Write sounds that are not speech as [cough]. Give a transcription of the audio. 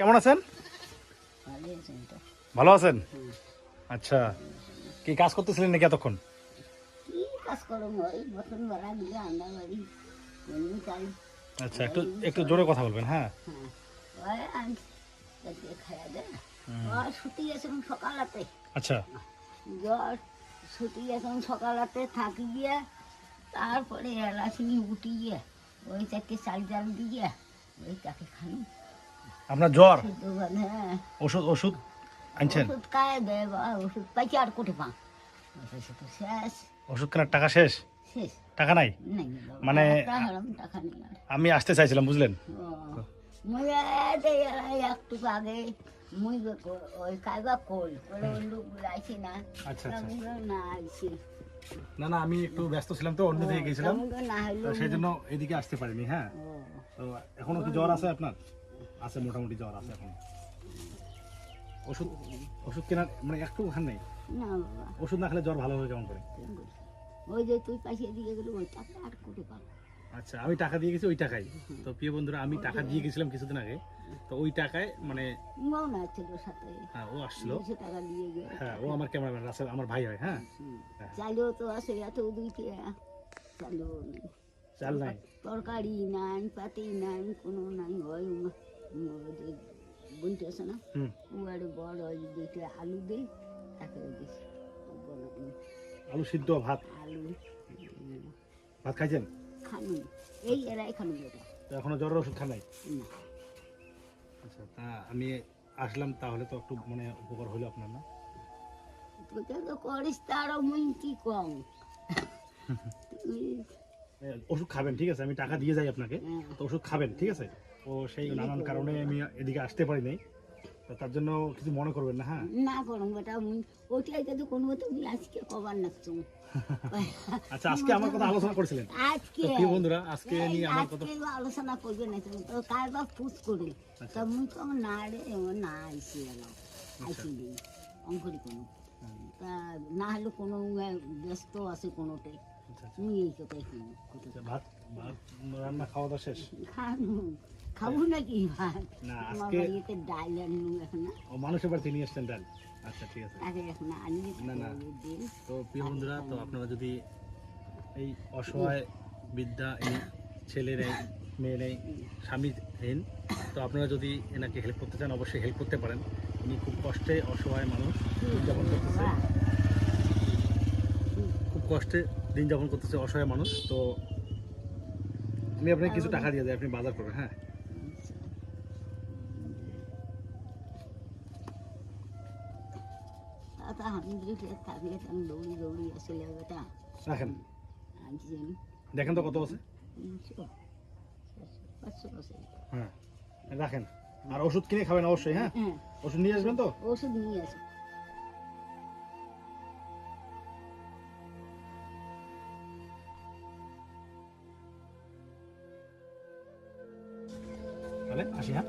কেমন আছেন? ভালো আছেন? আচ্ছা। কি কাজ করতেছিলেন নাকি এতক্ষণ? আচ্ছা একটু একটু জোরে কথা বলবেন হ্যাঁ। হ্যাঁ। সকালাতে। আচ্ছা। জ্বর ছুটি এখন সকালাতে থাকি গিয়ে তারপরে এলাচিনি উঠি গিয়ে ওই তাকে চাল জাল দিয়ে ওই তাকে খানি আপনার জ্বর? হ্যাঁ। ওষুধ ওষুধ আনছেন? ওষুধ পাইছে আর কোটে শেষ। ওষুধ কেনার টাকা শেষ? টাকা নাই? মানে- আমি আসতে চাইছিলাম বুঝলেন? একটু আগে মুই ওই কাইবা লোক আইছি না। আচ্ছা, আচ্ছা। না আইছি। না না আমি একটু ব্যস্ত ছিলাম তো অন্য দিকে গেছিলাম। সেই জন্য এদিকে আসতে পারিনি হ্যাঁ? তো এখনও কি জ্বর আছে আপনার? আছে মোটামুটি জ্বর আছে এখন। ওষুধ ওষুধ কেনার মানে একটু ওখান নেই? ওষুধ না খেলে জ্বর ভালো হবে কেমন করে? ওই যে তুই পাশে দিয়ে গেলি ওই টাকা আর কোটি পাবো। আচ্ছা আমি টাকা দিয়ে গেছি ওই টাকাই। তো প্রিয় বন্ধুরা আমি টাকা দিয়ে গেছিলাম কিছুদিন আগে। তো ওই টাকায় মানে মৌ না ছিল সাথে। হ্যাঁ ও আসছিল দুশো টাকা দিয়ে গে হ্যাঁ ও আমার ক্যামেরাম্যান রাসেল আমার ভাই হয় হ্যাঁ? চালও তো আছে এত দুইটি চালও চাল নাই? তরকারি নাই পাতি নাই কোনো নাই ওই ম- ম- ওই যে আছে না? উয়ারে বড় আলু দিই তাকে দিছি আলু সিদ্ধ ভাত? আলু। ভাত খাইছেন? খানু এই এটা এখনও জ্বরের ওষুধ খান নাই? আচ্ছা তা আমি আসলাম তাহলে তো একটু মানে উপকার হলো আপনার না? তো করিস মুই কি কম? [laughs] ওষুধ খাবেন ঠিক আছে আমি টাকা দিয়ে যাই আপনাকে। হ্যাঁ, তো ওষুধ খাবেন ঠিক আছে? ও সেই নানান কারণে আমি এদিকে আসতে পারি নাই। তার জন্য কিছু মনে করবেন না হ্যাঁ? না করুন বেটা ওইটাই তো কোনো তুমি আজকে কবার নাচছো [laughs] আচ্ছা আজকে আমার কথা আলোচনা করেছিলেন। আজকে। প্রিয় বন্ধুরা আজকে নিয়ে আমার কথা আজকে আলোচনা করবে না তুমি তো কার বা পুষ করে? আচ্ছা। তা মুই তো না রে না আইসি এলাম আইসি দিই অঙ্করি কোনো না হলে কোনো ব্যস্ত আছে কোনোটাই। এই কথাই শুনি ভাত ভাত রান্না খাওয়া দাওয়া শেষ? খাব নাকি ভাত? আমার বাড়িতে ডাল আনু এখন ও মানুষের বাড়িতে নিয়ে আসছেন ডাল? আচ্ছা ঠিক আছে। আগে এখন আনি না, না। তো প্রিয় বন্ধুরা তো আপনারা যদি এই অসহায় বিদ্যা এই ছেলের এই মেয়ের এই স্বামীহীন তো আপনারা যদি এনাকে হেল্প করতে চান অবশ্যই হেল্প করতে পারেন। উনি খুব কষ্টে অসহায় মানুষ দিন যাপন করতেছে। খুব কষ্টে দিন যাপন করতেছে অসহায় মানুষ তো আমি আপনাকে কিছু টাকা দিয়ে দেয় আপনি বাজার করবেন হ্যাঁ? আসলে রাখেন। দেখেন তো কত আছে। হ্যাঁ রাখেন। আর ওষুধ কিনে খাবেন অবশ্যই হ্যাঁ? ওষুধ নিয়ে আসবেন তো? ওষুধ নিয়ে আসবেন তাহলে আসি হ্যাঁ?